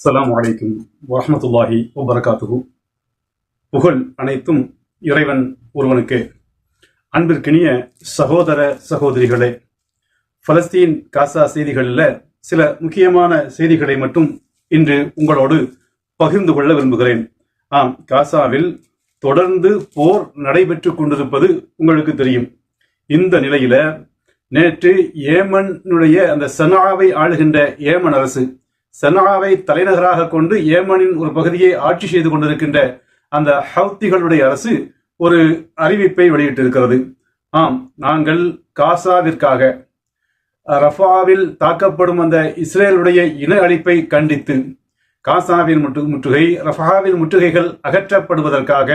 அஸ்லாம் அலைக்கும் வரமத்துல்லாஹி வபரகாத்துகு புகழ் அனைத்தும் இறைவன் ஒருவனுக்கு. அன்பிற்கினிய சகோதர சகோதரிகளே பலஸ்தீன் காசா செய்திகளில் சில முக்கியமான செய்திகளை மட்டும் இன்று உங்களோடு பகிர்ந்து கொள்ள விரும்புகிறேன். ஆம் காசாவில் தொடர்ந்து போர் நடைபெற்றுக் கொண்டிருப்பது உங்களுக்கு தெரியும். இந்த நிலையில நேற்று ஏமனுடைய அந்த சனாவை ஆளுகின்ற ஏமன் அரசு சனாவை தலைநகராக கொண்டு ஏமனின் ஒரு பகுதியை ஆட்சி செய்து கொண்டிருக்கின்ற அந்த ஹவுத்திகளுடைய அரசு ஒரு அறிவிப்பை வெளியிட்டிருக்கிறது. ஆம் நாங்கள் காசாவிற்காக ரஃபாவில் தாக்கப்படும் அந்த இஸ்ரேலுடைய இன அழிப்பை கண்டித்து காசாவின் முற்று முற்றுகை ரஃபாவில் முற்றுகைகள் அகற்றப்படுவதற்காக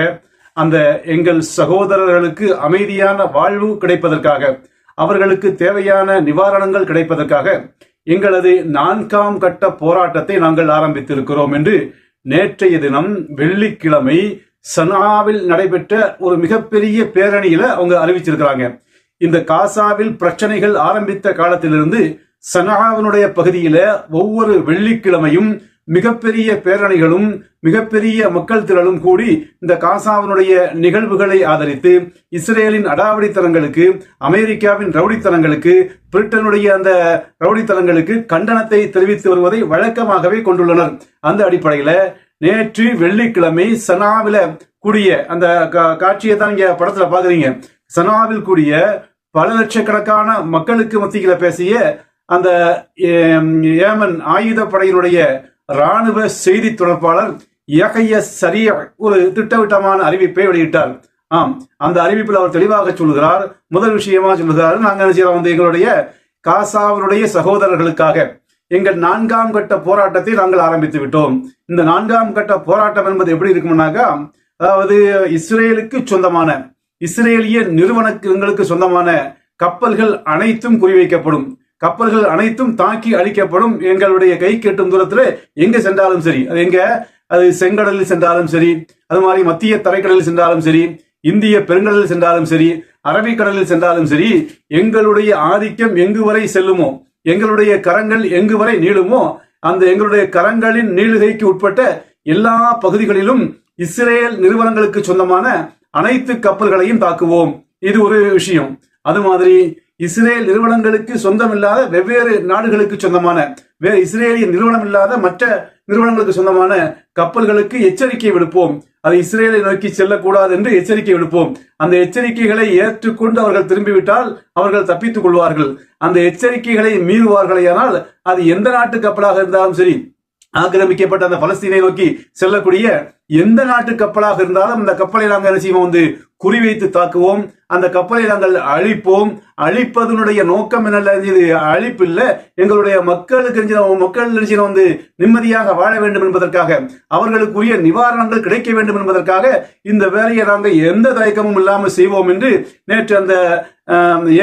அந்த எங்கள் சகோதரர்களுக்கு அமைதியான வாழ்வு கிடைப்பதற்காக அவர்களுக்கு தேவையான நிவாரணங்கள் கிடைப்பதற்காக எங்களது நான்காம் கட்ட போராட்டத்தை நாங்கள் ஆரம்பித்திருக்கிறோம் என்று நேற்றைய தினம் வெள்ளிக்கிழமை சனாவில் நடைபெற்ற ஒரு மிகப்பெரிய பேரணியில அவங்க அறிவிச்சிருக்கிறாங்க. இந்த காசாவில் பிரச்சனைகள் ஆரம்பித்த காலத்திலிருந்து சனாவினுடைய பகுதியில ஒவ்வொரு வெள்ளிக்கிழமையும் மிகப்பெரிய பேரணிகளும் மிகப்பெரிய மக்கள் திரளும் கூடி இந்த காசாவினுடைய நிகழ்வுகளை ஆதரித்து இஸ்ரேலின் அடாவடித்தனங்களுக்கு அமெரிக்காவின் ரவுடித்தனங்களுக்கு பிரிட்டனுடைய அந்த ரவுடித்தனங்களுக்கு கண்டனத்தை தெரிவித்து வருவதை வழக்கமாகவே கொண்டுள்ளனர். அந்த அடிப்படையில நேற்று வெள்ளிக்கிழமை சனாவில கூடிய அந்த கா- காட்சியை தான் இங்க படத்துல பாக்குறீங்க. சனாவில் கூடிய பல லட்சக்கணக்கான மக்களுக்கு மத்தியில பேசிய அந்த ஏமன் ஆயுத படையினுடைய ராணுவ செய்தி தொடர்பாளர் யஹ்ய சரிய ஒரு திட்டவட்டமான அறிவிப்பை வெளியிட்டார். ஆம் அந்த அறிவிப்பில் அவர் தெளிவாக சொல்கிறார் முதல் விஷயமா சொல்லுகிறார் நாங்கள் என்ன செய்யறோம் வந்து எங்களுடைய காசாவினுடைய சகோதரர்களுக்காக எங்கள் நான்காம் கட்ட போராட்டத்தை நாங்கள் ஆரம்பித்து விட்டோம். இந்த நான்காம் கட்ட போராட்டம் என்பது எப்படி இருக்கும்னாக்கா அதாவது இஸ்ரேலுக்கு சொந்தமான இஸ்ரேலிய நிறுவனங்களுக்கு சொந்தமான கப்பல்கள் அனைத்தும் குறிவைக்கப்படும். கப்பல்கள் அனைத்தும் தாக்கி அழிக்கப்படும் எங்களுடைய கை கெட்டும் தூரத்தில் எங்க சென்றாலும் சரி. அது எங்க? அது செங்கடலில் சென்றாலும் சரி. அது மாதிரி மத்திய தரைக்கடலில் சென்றாலும் சரி. இந்திய பெருங்கடலில் சென்றாலும் சரி. அரபிக்கடலில் சென்றாலும் சரி. எங்களுடைய ஆதிக்கம் எங்கு வரை செல்லுமோ? எங்களுடைய கரங்கள் எங்கு வரை நீளுமோ? அந்த எங்களுடைய கரங்களின் நீளுகைக்கு உட்பட்ட எல்லா பகுதிகளிலும் இஸ்ரேல் நிறுவனங்களுக்கு சொந்தமான அனைத்து கப்பல்களையும் தாக்குவோம். இது ஒரு விஷயம். அது மாதிரி இஸ்ரேல் நிறுவனங்களுக்கு சொந்தமில்லாத வெவ்வேறு நாடுகளுக்கு சொந்தமான வேறு இஸ்ரேலிய நிறுவனம் இல்லாத மற்ற நிறுவனங்களுக்கு சொந்தமான கப்பல்களுக்கு எச்சரிக்கை விடுப்போம். அது இஸ்ரேலை நோக்கி செல்லக்கூடாது என்று எச்சரிக்கை விடுப்போம். அந்த எச்சரிக்கைகளை ஏற்றுக்கொண்டு அவர்கள் திரும்பிவிட்டால் அவர்கள் தப்பித்துக் கொள்வார்கள். அந்த எச்சரிக்கைகளை மீறுவார்களேயானால் அது எந்த நாட்டு கப்பலாக இருந்தாலும் சரி ஆக்கிரமிக்கப்பட்ட அந்த பலஸ்தீனை நோக்கி செல்லக்கூடிய எந்த நாட்டு கப்பலாக இருந்தாலும் அந்த கப்பலை நாங்கள் என்ன செய்வோம்? வந்து குறிவைத்து தாக்குவோம். அந்த கப்பலை நாங்கள் அழிப்போம். அழிப்பதனுடைய நோக்கம் என்ன இது அழிப்பு இல்லை. எங்களுடைய மக்களுக்கு மக்கள் வந்து நிம்மதியாக வாழ வேண்டும் என்பதற்காக அவர்களுக்குரிய நிவாரணங்கள் கிடைக்க வேண்டும் என்பதற்காக இந்த வேலையை நாங்கள் எந்த தயக்கமும் இல்லாமல் செய்வோம் என்று நேற்று அந்த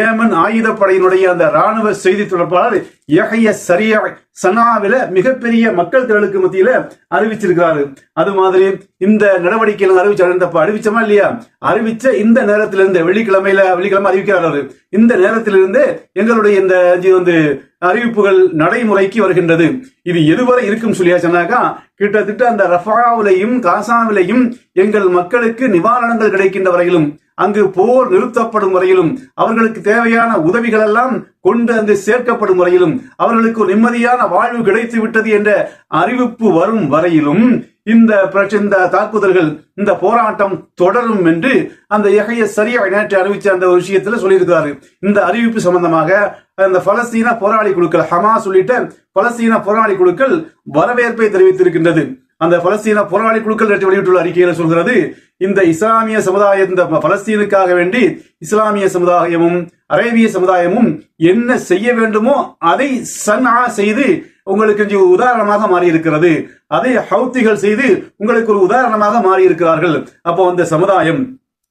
ஏமன் ஆயுதப்படையினுடைய அந்த ராணுவ செய்தி தொடர்பாளர் எகைய சரியா சனாவில மிகப்பெரிய மக்கள் திரளுக்கு மத்தியில அறிவிச்சிருக்கிறாரு. அது மாதிரி இந்த நடவடிக்கையில அறிவிச்சு இந்த அறிவிச்சோமா இல்லையா? அறிவிச்ச இந்த நேரத்திலிருந்து வெள்ளிக்கிழமையில வெள்ளிக்கிழமை அறிவிக்கிறார். அவரு இந்த நேரத்திலிருந்து எங்களுடைய இந்த வந்து அறிவிப்புகள் நடைமுறைக்கு வருகின்றது. இது எதுவரை இருக்கும் சொல்லியா சொன்னாக்கா கிட்டத்தட்ட அந்த ரஃபாவிலையும் காசாவிலையும் எங்கள் மக்களுக்கு நிவாரணங்கள் கிடைக்கின்ற வரையிலும் அங்கு போர் நிறுத்தப்படும் வரையிலும் அவர்களுக்கு தேவையான உதவிகள் எல்லாம் கொண்டு அங்கு சேர்க்கப்படும் வரையிலும் அவர்களுக்கு ஒரு நிம்மதியான வாழ்வு கிடைத்து விட்டது என்ற அறிவிப்பு வரும் வரையிலும் இந்த இந்த தாக்குதல்கள் இந்த போராட்டம் தொடரும் என்று அந்த எகைய சரியா நேற்று அறிவிச்ச அந்த ஒரு விஷயத்துல சொல்லியிருக்கிறாரு இந்த அறிவிப்பு சம்பந்தமாக அந்த பலஸ்தீன போராளி குழுக்கள் ஹமாஸ் உள்ளிட்ட பலஸ்தீன போராளி குழுக்கள் வரவேற்பை தெரிவித்திருக்கின்றது. அந்த பலஸ்தீன போராளி குழுக்கள் நேற்று வெளியிட்டுள்ள அறிக்கையில சொல்கிறது இந்த இஸ்லாமிய சமுதாயம் இந்த பலஸ்தீனுக்காக வேண்டி இஸ்லாமிய சமுதாயமும் அரேபிய சமுதாயமும் என்ன செய்ய வேண்டுமோ அதை சன்னா செய்து உங்களுக்கு இன்று உதாரணமாக மாறி இருக்கிறது அதை ஹவுத்திகள் செய்து உங்களுக்கு ஒரு உதாரணமாக மாறி இருக்கிறார்கள் அப்போ அந்த சமுதாயம்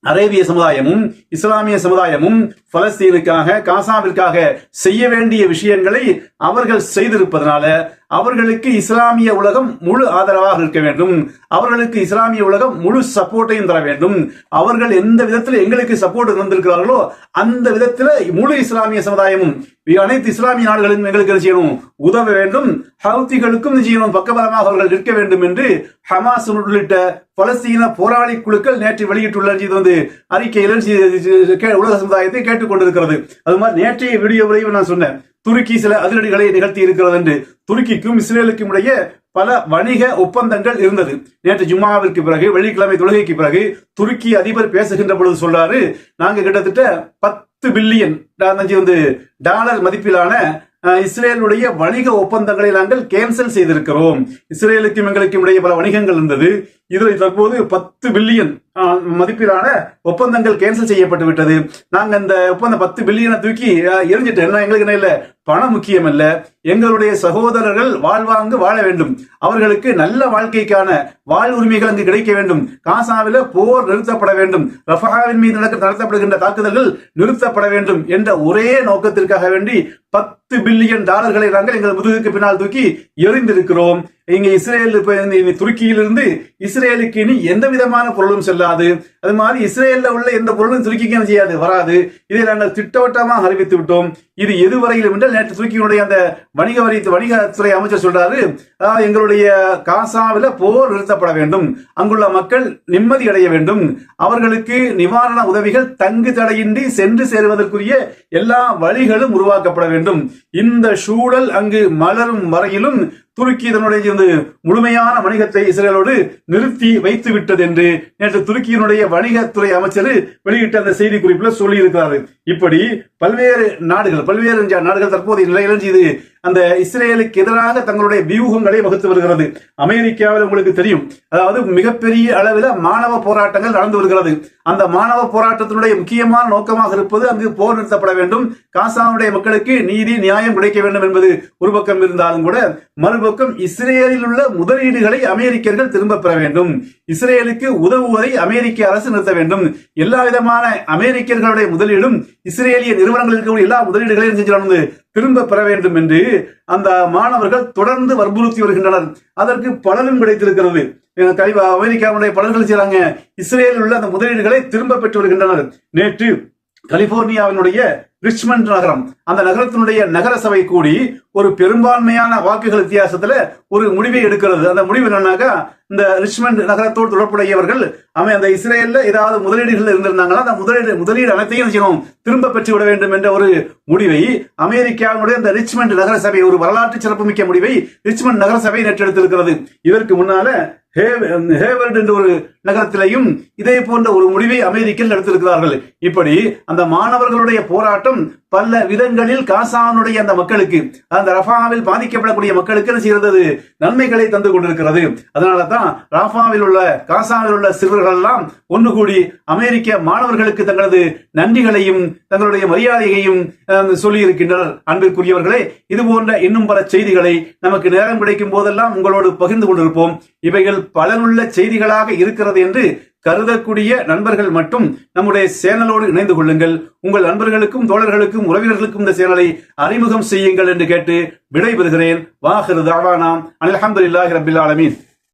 அரேபிய சமுதாயமும் இஸ்லாமிய சமுதாயமும் பலஸ்தீனுக்காக காசாவிற்காக செய்ய வேண்டிய விஷயங்களை அவர்கள் செய்திருப்பதனால அவர்களுக்கு இஸ்லாமிய உலகம் முழு ஆதரவாக இருக்க வேண்டும். அவர்களுக்கு இஸ்லாமிய உலகம் முழு சப்போர்ட்டையும் தர வேண்டும். அவர்கள் எந்த விதத்தில் எங்களுக்கு சப்போர்ட் தந்திருக்கிறார்களோ அந்த விதத்தில் முழு இஸ்லாமிய சமுதாயமும் அனைத்து இஸ்லாமிய நாடுகளும் எங்களுக்கு செய்யணும்? உதவ வேண்டும். ஹவுத்திகளுக்கும் செய்யணும்? பக்கபலமாக அவர்கள் நிற்க வேண்டும் என்று ஹமாஸ் உள்ளிட்ட பலஸ்தீன போராளி குழுக்கள் நேற்று வெளியிட்டுள்ள இது வந்து அறிக்கையில் உலக சமுதாயத்தை கேட்டுக்கொண்டிருக்கிறது. அது மாதிரி நேற்றைய வீடியோவிலையும் நான் சொன்னேன். துருக்கி சில அதிரடிகளை நிகழ்த்தி இருக்கிறது என்று துருக்கிக்கும் இஸ்ரேலுக்கும் இடையே பல வணிக ஒப்பந்தங்கள் இருந்தது. நேற்று ஜும்மாவிற்கு பிறகு வெள்ளிக்கிழமை தொழுகைக்கு பிறகு துருக்கி அதிபர் பேசுகின்ற பொழுது சொல்றாரு நாங்க கிட்டத்தட்ட பத்து பில்லியன் வந்து டாலர் மதிப்பிலான இஸ்ரேலுடைய வணிக ஒப்பந்தங்களை நாங்கள் கேன்சல் செய்திருக்கிறோம். இஸ்ரேலுக்கும் எங்களுக்கும் இடையே பல வணிகங்கள் இருந்தது. இதில் தற்போது பத்து பில்லியன் மதிப்பிலான ஒப்பந்தங்கள் கேன்சல் செய்யப்பட்டு விட்டது. நாங்க அந்த ஒப்பந்தம் பத்து பில்லியனை தூக்கி அஹ், என்ன எங்களுக்கு என்ன இல்ல? பணம் முக்கியம் அல்ல எங்களுடைய சகோதரர்கள் வாழ்வாங்கு வாழ வேண்டும். அவர்களுக்கு நல்ல வாழ்க்கைக்கான வாழ் உரிமைகள் அங்கு கிடைக்க வேண்டும். காசாவில போர் நிறுத்தப்பட வேண்டும். ரஃபஹாவின் மீது நடக்க நடத்தப்படுகின்ற தாக்குதல்கள் நிறுத்தப்பட வேண்டும் என்ற ஒரே நோக்கத்திற்காக வேண்டி பத்து பில்லியன் டாலர்களை நாங்கள் எங்கள் முதுகுக்கு பின்னால் தூக்கி எரிந்திருக்கிறோம் இங்க இஸ்ரேல் துருக்கியிலிருந்து இஸ்ரேலுக்கு இனி எந்த விதமான பொருளும் செல்லாது. அது மாதிரி இஸ்ரேல்ல உள்ள எந்த பொருளும் துருக்கிக்கு என்ன செய்யாது வராது. இதை நாங்கள் திட்டவட்டமாக அறிவித்து விட்டோம் இது எதுவரையிலும் என்றால் நேற்று துருக்கியினுடைய அந்த வணிக வரி வணிகத்துறை அமைச்சர் சொல்றாரு அதாவது எங்களுடைய காசாவில போர் நிறுத்தப்பட வேண்டும். அங்குள்ள மக்கள் நிம்மதி அடைய வேண்டும். அவர்களுக்கு நிவாரண உதவிகள் தங்கு தடையின்றி சென்று சேருவதற்குரிய எல்லா வழிகளும் உருவாக்கப்பட வேண்டும். இந்த சூழல் அங்கு மலரும் வரையிலும் துருக்கி இதனுடைய வந்து முழுமையான வணிகத்தை இஸ்ரேலோடு நிறுத்தி வைத்து விட்டது என்று நேற்று துருக்கியினுடைய வணிகத்துறை அமைச்சர் வெளியிட்ட அந்த செய்தி குறிப்பில் சொல்லியிருக்கிறார். இப்படி பல்வேறு நாடுகள் பல்வேறு நாடுகள் தற்போதைய நிலையில் இது அந்த இஸ்ரேலுக்கு எதிராக தங்களுடைய வியூகங்களை வகுத்து வருகிறது. அமெரிக்காவில் உங்களுக்கு தெரியும். அதாவது மிகப்பெரிய அளவில் மாணவ போராட்டங்கள் நடந்து வருகிறது. அந்த மாணவ போராட்டத்தினுடைய முக்கியமான நோக்கமாக இருப்பது அங்கு போர் நிறுத்தப்பட வேண்டும். காசாவுடைய மக்களுக்கு நீதி நியாயம் கிடைக்க வேண்டும் என்பது ஒரு பக்கம் இருந்தாலும் கூட மறுபக்கம் இஸ்ரேலில் உள்ள முதலீடுகளை அமெரிக்கர்கள் திரும்ப பெற வேண்டும். இஸ்ரேலுக்கு உதவுவதை அமெரிக்க அரசு நிறுத்த வேண்டும். எல்லா விதமான அமெரிக்கர்களுடைய முதலீடும் இஸ்ரேலிய நிறுவனங்களில் எல்லா முதலீடுகளையும் செஞ்சு திரும்ப பெற வேண்டும் என்று அந்த மாணவர்கள் தொடர்ந்து வற்புறுத்தி வருகின்றனர். அதற்கு பலனும் கிடைத்திருக்கிறது. அஹ் அமெரிக்காவுடைய பலன்கள் செய்கிறாங்க இஸ்ரேலில் உள்ள அந்த முதலீடுகளை திரும்ப பெற்று வருகின்றனர். நேற்று கலிபோர்னியாவினுடைய ரிச்மண்ட் நகரம். அந்த நகரத்தினுடைய நகர சபை கூடி ஒரு பெரும்பான்மையான வாக்குகள் வித்தியாசத்துல ஒரு முடிவை எடுக்கிறது. அந்த முடிவு என்னன்னாக்கா இந்த ரிச்மண்ட் நகரத்தோடு தொடர்புடையவர்கள் அவன் அந்த இஸ்ரேல்ல ஏதாவது முதலீடுகள் இருந்திருந்தாங்கன்னா அந்த முதலீடு முதலீடு அனைத்தையும் செய்யணும் திரும்ப பெற்று விட வேண்டும் என்ற ஒரு முடிவை அமெரிக்காவினுடைய அந்த ரிச்மண்ட் நகர சபை ஒரு வரலாற்று சிறப்புமிக்க முடிவை ரிச்மண்ட் நகர சபை நேற்றெடுத்திருக்கிறது. இதற்கு முன்னால ஹேவர்ட் என்ற ஒரு நகரத்திலையும் இதே போன்ற ஒரு முடிவை அமெரிக்கர்கள் எடுத்திருக்கிறார்கள். இப்படி அந்த மாணவர்களுடைய போராட்டம் மட்டும் பல விதங்களில் காசானுடைய அந்த மக்களுக்கு அந்த ரஃபாவில் பாதிக்கப்படக்கூடிய மக்களுக்கு என்ன செய்கிறது? நன்மைகளை தந்து கொண்டிருக்கிறது. அதனால தான் ராஃபாவில் உள்ள காசாவில் உள்ள சிறுவர்கள் எல்லாம் ஒன்று கூடி அமெரிக்க மாணவர்களுக்கு தங்களது நன்றிகளையும் தங்களுடைய மரியாதையையும் சொல்லி இருக்கின்றனர் அன்பிற்குரியவர்களே இது போன்ற இன்னும் பல செய்திகளை நமக்கு நேரம் கிடைக்கும் போதெல்லாம் உங்களோடு பகிர்ந்து கொண்டிருப்போம். இவைகள் பலனுள்ள செய்திகளாக இருக்கிறது என்று கருதக்கூடிய நண்பர்கள் மட்டும் நம்முடைய சேனலோடு இணைந்து கொள்ளுங்கள். உங்கள் நண்பர்களுக்கும் தோழர்களுக்கும் உறவினர்களுக்கும் இந்த சேனலை அறிமுகம் செய்யுங்கள் என்று கேட்டு விடைபெறுகிறேன். வாஹிரு தாவானாம் அல்ஹம்துலில்லாஹி ரபில் ஆலமீன்.